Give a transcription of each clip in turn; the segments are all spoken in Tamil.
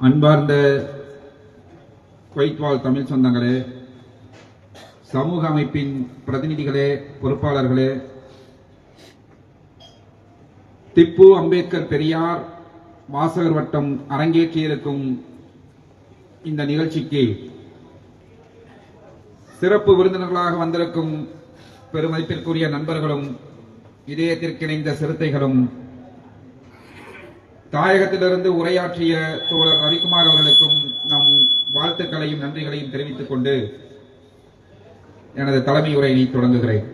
அன்பார்ந்த குவைத் வாழ் தமிழ் சொந்தங்களே சமூக அமைப்பின் பிரதிநிதிகளே பொறுப்பாளர்களே திப்பு அம்பேத்கர் பெரியார் வாசகர் வட்டம் அரங்கேற்றியிருக்கும் இந்த நிகழ்ச்சிக்கு சிறப்பு விருந்தினர்களாக வந்திருக்கும் பெருமதிப்பிற்குரிய நண்பர்களும் இதயத்திற்கிணைந்த சிறுத்தைகளும் தாயகத்திலிருந்து உரையாற்றிய தோழர் ரவிக்குமார் அவர்களுக்கும் நம் வாழ்த்துக்களையும் நன்றிகளையும் தெரிவித்துக் கொண்டு எனது தலைமை உரையினை தொடங்குகிறேன்.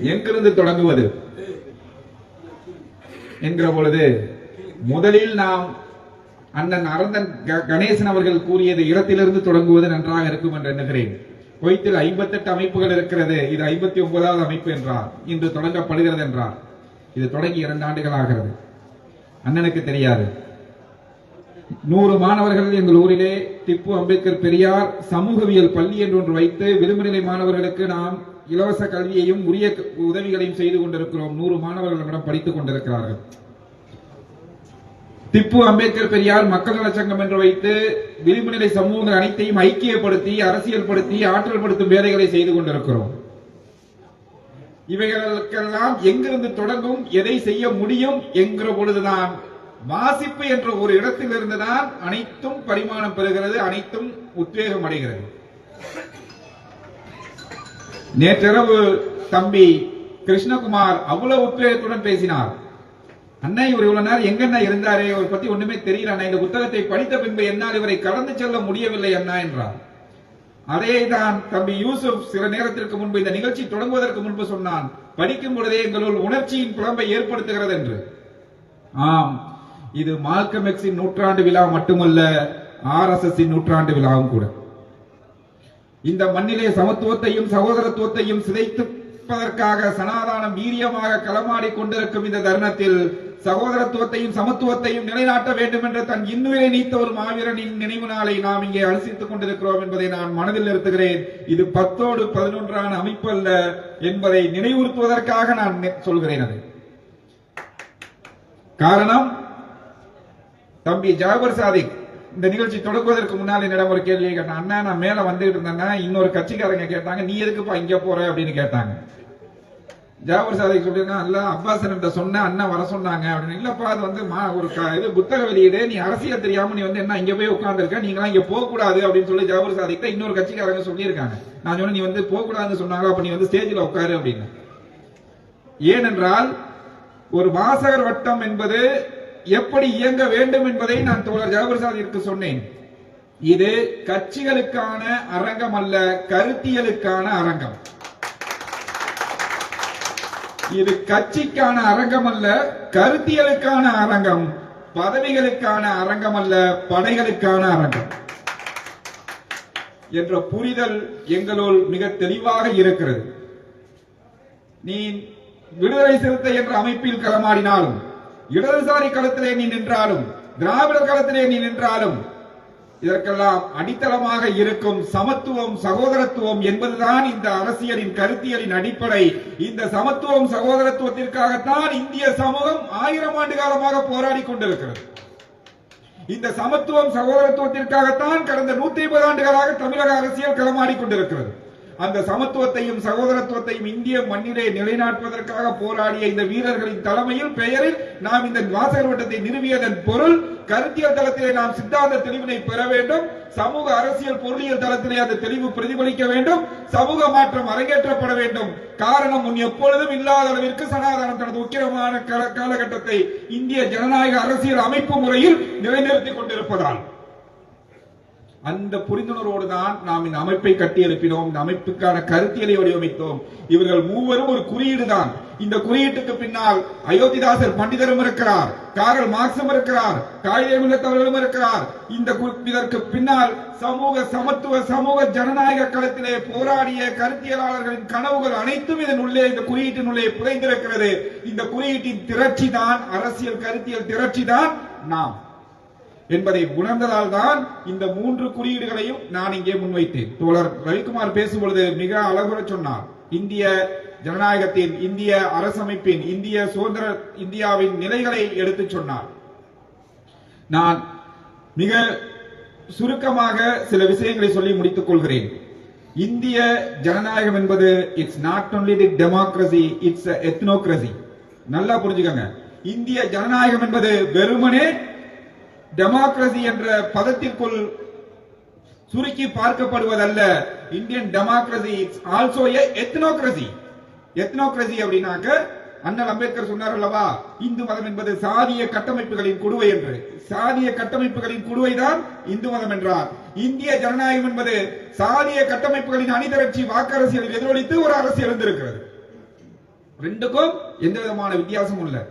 எங்கிருந்து தொடங்குவது? என்கிற பொழுது முதலில் நாம் அண்ணன் அரந்தன் க- கணேசன் அவர்கள் கூறியது இடத்திலிருந்து தொடங்குவது நன்றாக இருக்கும் என்று எண்ணுகிறேன். குவைத்தில் ஐம்பத்தெட்டு அமைப்புகள் இருக்கிறது. இது ஐம்பத்தி ஒன்பதாவது அமைப்பு என்றார். இன்று தொடங்கப்படுகிறது என்றார். இது தொடங்கி இரண்டு ஆண்டுகள் ஆகிறது. அண்ணனுக்கு தெரியாது. நூறு மாணவர்கள் எங்கள் ஊரிலே திப்பு அம்பேத்கர் பெரியார் சமூகவியல் பள்ளி என்று ஒன்று வைத்து விளிம்புநிலை மாணவர்களுக்கு நாம் இலவச கல்வியையும் உரிய உதவிகளையும் செய்து கொண்டிருக்கிறோம். நூறு மாணவர்களிடம் படித்துக் கொண்டிருக்கிறார்கள். திப்பு அம்பேத்கர் பெரியார் மக்கள் நலச்சங்கம் என்று வைத்து விளிம்புநிலை சமூகங்கள் அனைத்தையும் ஐக்கியப்படுத்தி அரசியல்படுத்தி ஆற்றல் படுத்தும் வேலைகளை செய்து கொண்டிருக்கிறோம். இவைகளுக்கெல்லாம் எங்கிருந்து தொடங்கும் எதை செய்ய முடியும் என்கிற பொழுதுதான் வாசிப்பு என்ற ஒரு இடத்திலிருந்து தான் அனைத்தும் பரிமாணம் பெறுகிறது அனைத்தும் உத்வேகம் அடைகிறது. நேற்றிரவு தம்பி கிருஷ்ணகுமார் அவ்வளவு உத்வேகத்துடன் பேசினார். அண்ணா இவர் இவ்வளவு நேரம் எங்கண்ணா இருந்தாரே? இவர் பத்தி ஒண்ணுமே தெரியல அண்ணா. இந்த புத்தகத்தை படித்த பின்பு என்னால் இவரை கடந்து செல்ல முடியவில்லை அண்ணா என்றார். அதே தான் தம்பி யூசுப் சில நேரத்திற்கு முன்பு இந்த நிகழ்ச்சி தொடங்குவதற்கு முன்பு சொன்னான். படிக்கும் பொழுதே எங்களுள் உணர்ச்சியின் புலம்பை ஏற்படுத்துகிறது என்று. ஆம் இது மால்கம் எக்ஸின் நூற்றாண்டு விழா மட்டுமல்ல ஆர் எஸ் நூற்றாண்டு விழாவும் கூட. இந்த மண்ணிலே சமத்துவத்தையும் சகோதரத்துவத்தையும் சிதைத்துப்பதற்காக சனாதானம் வீரியமாக களமாடி கொண்டிருக்கும் இந்த தருணத்தில் சகோதரத்துவத்தையும் சமத்துவத்தையும் நிலைநாட்ட வேண்டும் என்ற தன் இன்னுயிரை நீத்த ஒரு மாவீரனின் நினைவு நாளை நாம் இங்கே அலசித்துக் கொண்டிருக்கிறோம் என்பதை நான் மனதில் நிறுத்துகிறேன். இது பத்தோடு பதினொன்றான அமைப்பு அல்ல என்பதை நினைவுறுத்துவதற்காக நான் சொல்கிறேன் அது. காரணம் தம்பி ஜாபர் சாதிக் இந்த நிகழ்ச்சி தொடங்குவதற்கு முன்னால் என்னிடம் ஒரு கேள்வி கேட்டான். அண்ணா நான் மேல வந்துட்டு இருந்தேன்னா இன்னொரு கட்சிக்காரங்க கேட்டாங்க நீ எதுக்குப்பா இங்க போற அப்படின்னு கேட்டாங்க. ஜாபர் சாதிக் சொல்லியிருக்கான் அல்ல அப்பாஸ் சொன்ன அண்ணன் வர சொன்னாங்க. அப்படின்னு இல்லப்பா அது வந்து மா- ஒரு இது புத்தக வெளியீடு. நீ அரசியல் தெரியாம நீ வந்து என்ன இங்க போய் உட்காந்துருக்க நீங்களாம் இங்க போக கூடாது அப்படின்னு சொல்லி ஜாபர் சாதிக்கிட்ட இன்னொரு கட்சிக்காரங்க சொல்லியிருக்காங்க. நான் சொன்னேன் நீ வந்து போக கூடாதுன்னு சொன்னாங்க அப்ப நீ வந்து ஸ்டேஜில் உட்காரு அப்படின்னு. ஏனென்றால் ஒரு வாசகர் வட்டம் என்பது எப்படி இயங்க வேண்டும் என்பதை நான் தோழர் ஜெயபிரசாதிற்கு சொன்னேன். இது கட்சிகளுக்கான அரங்கம் அல்ல கருத்தியலுக்கான அரங்கம். இது கட்சிக்கான அரங்கம் அல்ல கருத்தியலுக்கான அரங்கம் பதவிகளுக்கான அரங்கம் அல்ல படைகளுக்கான அரங்கம் என்ற புரிதல் எங்களுள் மிக தெளிவாக இருக்கிறது. நீ விடுதலை சிறுத்தை என்ற அமைப்பில் களமாடினாலும் இடதுசாரி களத்திலே நீ நின்றாலும் திராவிடர் களத்திலே நீ நின்றாலும் இதற்கெல்லாம் அடித்தளமாக இருக்கும் சமத்துவம் சகோதரத்துவம் என்பதுதான் இந்த அரசியலின் கருத்தியலின் அடிப்படை. இந்த சமத்துவம் சகோதரத்துவத்திற்காகத்தான் இந்திய சமூகம் ஆயிரம் ஆண்டு காலமாக போராடி கொண்டிருக்கிறது. இந்த சமத்துவம் சகோதரத்துவத்திற்காகத்தான் கடந்த நூத்தி ஐம்பது ஆண்டுகளாக தமிழக அரசியல் களமாடி கொண்டிருக்கிறது. அந்த சமத்துவத்தையும் சகோதரத்துவத்தையும் இந்திய மண்ணிலே நிலைநாட்டுவதற்காக போராடிய இந்த வீரர்களின் தலைமையில் பெயரில் நாம் இந்த வாசகர் வட்டத்தை நிறுவியதன் பொருள் கருத்தியல் தளத்திலே நாம் சித்தாந்த தெளிவினை பெற வேண்டும். சமூக அரசியல் பொருளியல் தளத்திலே அந்த தெளிவு பிரதிபலிக்க வேண்டும். சமூக மாற்றம் அரங்கேற்றப்பட வேண்டும். காரணம் முன் எப்பொழுதும் இல்லாத அளவிற்கு சனாதனம் தனது உக்கிரமான கால- காலகட்டத்தை இந்திய ஜனநாயக அரசியல் அமைப்பு முறையில் நிலைநிறுத்திக் கொண்டிருப்பதால். அந்த புரிந்துணர்வோடு தான் நாம் இந்த அமைப்பை கட்டியெழுப்பினோம். இந்த அமைப்புக்கான கருத்தியலை வடிவமைத்தோம். இவர்கள் மூவரும் ஒரு குறியீடு தான். இந்த குறியீட்டுக்கு பின்னால் அயோத்திதாசர் பண்டிதரும் இருக்கிறார் காரல் மார்க்சும் இருக்கிறார் காயிதே உள்ளத்தவர்களும் இருக்கிறார். இந்த இதற்கு பின்னால் சமூக சமத்துவ சமூக ஜனநாயக களத்திலே போராடிய கருத்தியலாளர்களின் கனவுகள் அனைத்தும் இதன் உள்ளே இந்த குறியீட்டின் உள்ளே புதைந்திருக்கிறது. இந்த குறியீட்டின் திரட்சி தான் அரசியல் கருத்தியல் திரட்சி தான் நாம். என்பதை உணர்ந்ததால் தான் இந்த மூன்று குறியீடுகளையும் நான் இங்கே முன்வைத்தேன். தோழர் ரவிக்குமார் பேசும்பொழுது மிக அழகுற சொன்னார். இந்திய ஜனநாயகத்தின் இந்திய அரசமைப்பின் இந்திய சுதந்திர இந்தியாவின் நிலைகளை எடுத்துச் சொன்னார். நான் மிக சுருக்கமாக சில விஷயங்களை சொல்லி முடித்துக் கொள்கிறேன். இந்திய ஜனநாயகம் என்பது it's not only the democracy it's ethnocracy நல்லா புரிஞ்சுக்கங்க. இந்திய ஜனநாயகம் என்பது வெறுமனே டெமோக்ரசி என்ற பதத்திற்குள் சுருக்கி பார்க்கப்படுவதல்ல. Indian democracy it's also a ethnocracy ethnocracy அப்படின்னாக்க அண்ணல் அம்பேத்கர் சொன்னார் அல்லவா இந்து மதம் என்பது சாதிய கட்டமைப்புகளின் குடுவை என்று. சாதிய கட்டமைப்புகளின் குடுவை தான் இந்து மதம் என்றார். இந்திய ஜனநாயகம் என்பது சாதிய கட்டமைப்புகளின் அணிதிரட்சி வாக்கரசியலில் எதிரொலித்து ஒரு அரசியல் இருந்திருக்கிறது ரெண்டுக்கும் எந்த விதமான வித்தியாசமும் இல்லை.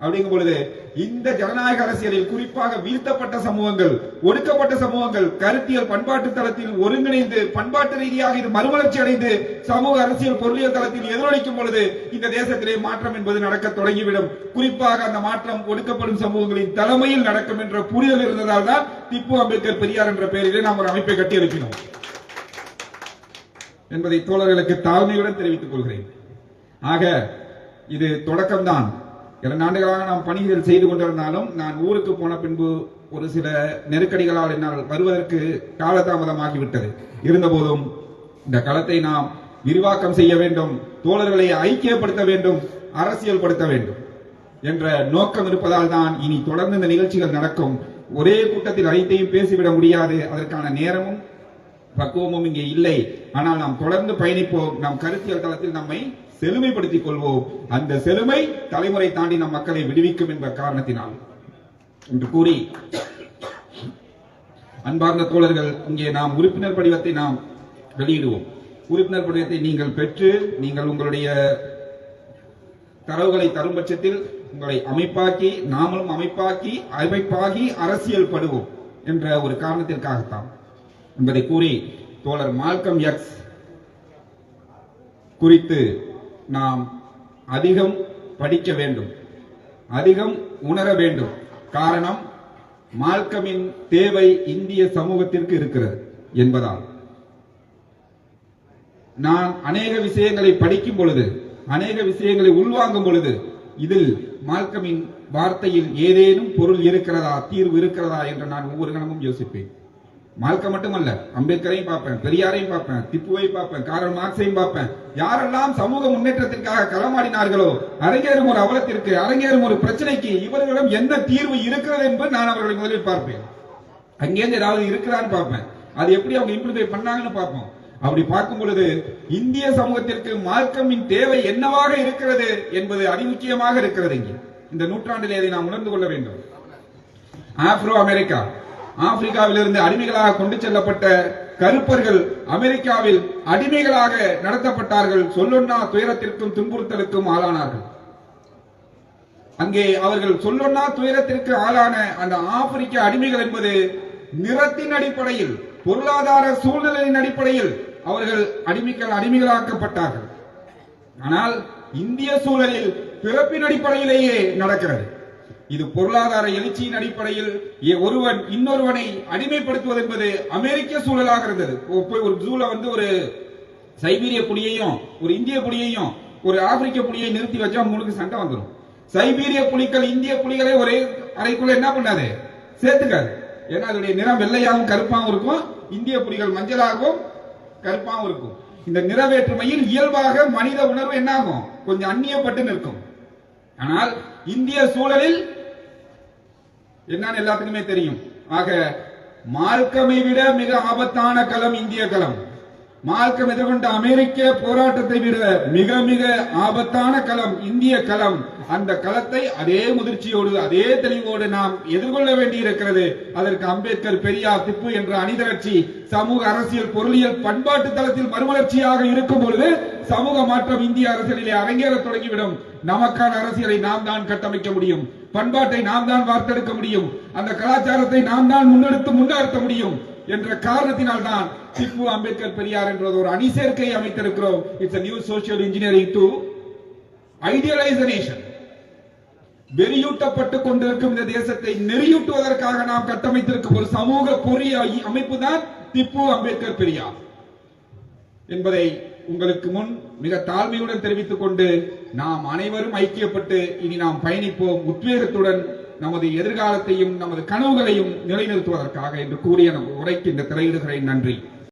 அப்படிங்கும் பொழுது இந்த ஜனநாயக அரசியலில் குறிப்பாக வீழ்த்தப்பட்ட சமூகங்கள் ஒடுக்கப்பட்ட சமூகங்கள் கருத்தியல் பண்பாட்டு தளத்தில் ஒருங்கிணைந்து பண்பாட்டு ரீதியாக இது மறுமலர்ச்சி அடைந்து சமூக அரசியல் பொருளியல் தளத்தில் எதிரொலிக்கும் பொழுது இந்த தேசத்திலே மாற்றம் என்பது நடக்க தொடங்கிவிடும். குறிப்பாக அந்த மாற்றம் ஒடுக்கப்படும் சமூகங்களின் தலைமையில் நடக்கும் என்ற புரிதல் இருந்ததால் தான் திப்பு அம்பேத்கர் பெரியார் என்ற பெயரிலே நாம் ஒரு அமைப்பை கட்டி எழுப்பினோம் என்பதை தோழர்களுக்கு தாழ்மையுடன் தெரிவித்துக் கொள்கிறேன். ஆக இது தொடக்கம்தான். இரண்டு ஆண்டுகளாக நாம் பணிகள் செய்து கொண்டிருந்தாலும் நான் ஊருக்கு போன பின்பு ஒரு சில நெருக்கடிகளால் என்னால் வருவதற்கு காலதாமதமாகிவிட்டது. இருந்தபோதும் இந்த களத்தை நாம் விரிவாக்கம் செய்ய வேண்டும் தோழர்களை ஐக்கியப்படுத்த வேண்டும் அரசியல்படுத்த வேண்டும் என்ற நோக்கம் இருப்பதால் தான் இனி தொடர்ந்து இந்த நிகழ்ச்சிகள் நடக்கும். ஒரே கூட்டத்தில் அனைத்தையும் பேசிவிட முடியாது அதற்கான நேரமும் பக்குவமும் இங்கே இல்லை. ஆனால் நாம் தொடர்ந்து பயணிப்போம் நம் கருத்தியல் தளத்தில் நம்மை செழுமைப்படுத்திக் கொள்வோம். அந்த செழுமை தலைமுறை தாண்டி நம் மக்களை விடுவிக்கும் என்ற காரணத்தினால். என்று கூறி அன்பார்ந்த தோழர்கள் இங்கே நாம் உறுப்பினர் படிவத்தை நாம் வெளியிடுவோம். உறுப்பினர் படிவத்தை நீங்கள் பெற்று நீங்கள் உங்களுடைய தரவுகளை தரும் பட்சத்தில் உங்களை அமைப்பாக்கி நாமளும் அமைப்பாக்கி அமைப்பாகி அரசியல் படுவோம் என்ற ஒரு காரணத்திற்காகத்தான் என்பதை கூறி தோழர் மால்கம் எக்ஸ் குறித்து நாம் அதிகம் படிக்க வேண்டும் அதிகம் உணர வேண்டும். காரணம் மால்கமின் தேவை இந்திய சமூகத்திற்கு இருக்கிறது என்பதால். நான் அநேக விஷயங்களை படிக்கும் பொழுது அநேக விஷயங்களை உள்வாங்கும் பொழுது இதில் மால்கமின் வார்த்தையில் ஏதேனும் பொருள் இருக்கிறதா தீர்வு இருக்கிறதா என்று நான் ஒவ்வொரு கணமும் யோசிப்பேன். மால்கம் மட்டுமல்ல அம்பேத்கரையும் பார்ப்பேன் பெரியாரையும் பார்ப்பேன் திப்புவையும் பார்ப்பேன் காரல் மார்க்ஸையும் பார்ப்பேன். யாரெல்லாம் சமூக முன்னேற்றத்திற்காக களமாடினார்களோ அரங்கேறும் ஒரு அவலத்திற்கு அரங்கேறும் ஒரு பிரச்சனைக்கு இவர்களிடம் என்ன தீர்வு இருக்கிறது என்பது நான் அவர்களை முதலில் பார்ப்பேன். அங்கேருந்து ஏதாவது இருக்கிறான்னு பார்ப்பேன். அது எப்படி அவங்க இம்ப்ளிமெண்ட் பண்ணாங்கன்னு பார்ப்போம். அப்படி பார்க்கும் பொழுது இந்திய சமூகத்திற்கு மார்க்கமின் தேவை என்னவாக இருக்கிறது என்பது அதிமுக்கியமாக இருக்கிறது இங்கே. இந்த நூற்றாண்டிலே அதை நாம் உணர்ந்து கொள்ள வேண்டும். ஆப்ரோ அமெரிக்கா. ஆப்பிரிக்காவிலிருந்து அடிமைகளாக கொண்டு செல்லப்பட்ட கருப்பர்கள் அமெரிக்காவில் அடிமைகளாக நடத்தப்பட்டார்கள். சொல்லொன்னா துயரத்திற்கும் துன்புறுத்தலுக்கும் ஆளானார்கள். அங்கே அவர்கள் சொல்லொன்னா துயரத்திற்கு ஆளான அந்த ஆப்பிரிக்க அடிமைகள் என்பது நிறத்தின் அடிப்படையில் பொருளாதார சூழ்நிலையின் அடிப்படையில் அவர்கள் அடிமைகள் அடிமைகளாக்கப்பட்டார்கள். ஆனால் இந்திய சூழலில் பிறப்பின் அடிப்படையிலேயே நடக்கிறது. இது பொருளாதார எழுச்சியின் அடிப்படையில் ஒருவன் இன்னொருவனை அடிமைப்படுத்துவது என்பது அமெரிக்க சூழலாக இருந்தது. போய் ஒரு ஜூல வந்து ஒரு சைபீரிய புலியையும் ஒரு இந்திய புலியையும் ஒரு ஆப்பிரிக்க புலியை நிறுத்தி வச்சா உங்களுக்கு சண்டை வந்துடும் சைபீரிய புலிகள் இந்திய புலிகளை ஒரே அறைக்குள்ள என்ன பண்ணாது? சேர்த்துக்காது. ஏன்னா அதனுடைய நிறம் வெள்ளையாகவும் கருப்பாகவும் இருக்கும் இந்திய புலிகள் மஞ்சளாகவும் கருப்பாகவும் இருக்கும். இந்த நிறவேற்றுமையில் இயல்பாக மனித உணர்வு என்னாகும்? கொஞ்சம் அந்நியப்பட்டு நிற்கும். ஆனால் இந்திய சூழலில் என்னன்னு எல்லாத்துக்குமே தெரியும். ஆக மார்க்கமை விட மிக ஆபத்தான களம் இந்திய களம். மார்க்கம் எதிர்கொண்ட அமெரிக்க போராட்டத்தை விட மிக மிக ஆபத்தான களம் இந்திய களம். அந்த களத்தை அதே முதிர்ச்சியோடு அதே தெளிவோடு நாம் எதிர்கொள்ள வேண்டியிருக்கிறது. அதற்கு அம்பேத்கர் பெரியார் திப்பு என்ற அணிதிரட்சி சமூக அரசியல் பொருளியல் பண்பாட்டு தளத்தில் மறுமலர்ச்சியாக இருக்கும் பொழுது சமூக மாற்றம் இந்திய அரசியலிலே அரங்கேற தொடங்கிவிடும். நமக்கான அரசியலை நாம் தான் கட்டமைக்க முடியும். பண்பாட்டை நாம் தான் வார்த்தெடுக்க முடியும். அந்த கலாச்சாரத்தை நாம் தான் முன்னெடுத்து முன்னேற்ற முடியும். என்ற காரணத்தினால் தான் திப்பு அம்பேத்கர் பெரியார் என்ற ஒரு அணி சேர்க்கை அமைத்திருக்கிறோம் it's new social engineering to idealise nation கொண்டிருக்கும் இந்த தேசத்தை நெறியூட்டுவதற்காக நாம் கட்டமைத்திருக்கும் ஒரு சமூக பொறிய அமைப்பு தான் திப்பு அம்பேத்கர் பெரியார். என்பதை உங்களுக்கு முன் மிக தாழ்மையுடன் தெரிவித்துக் கொண்டு நாம் அனைவரும் ஐக்கியப்பட்டு இனி நாம் பயணிப்போம் உத்வேகத்துடன் நமது எதிர்காலத்தையும் நமது கனவுகளையும் நிலைநிறுத்துவதற்காக என்று கூறிய நம் உரைக்கு இந்த திரையிடுகிறேன். நன்றி.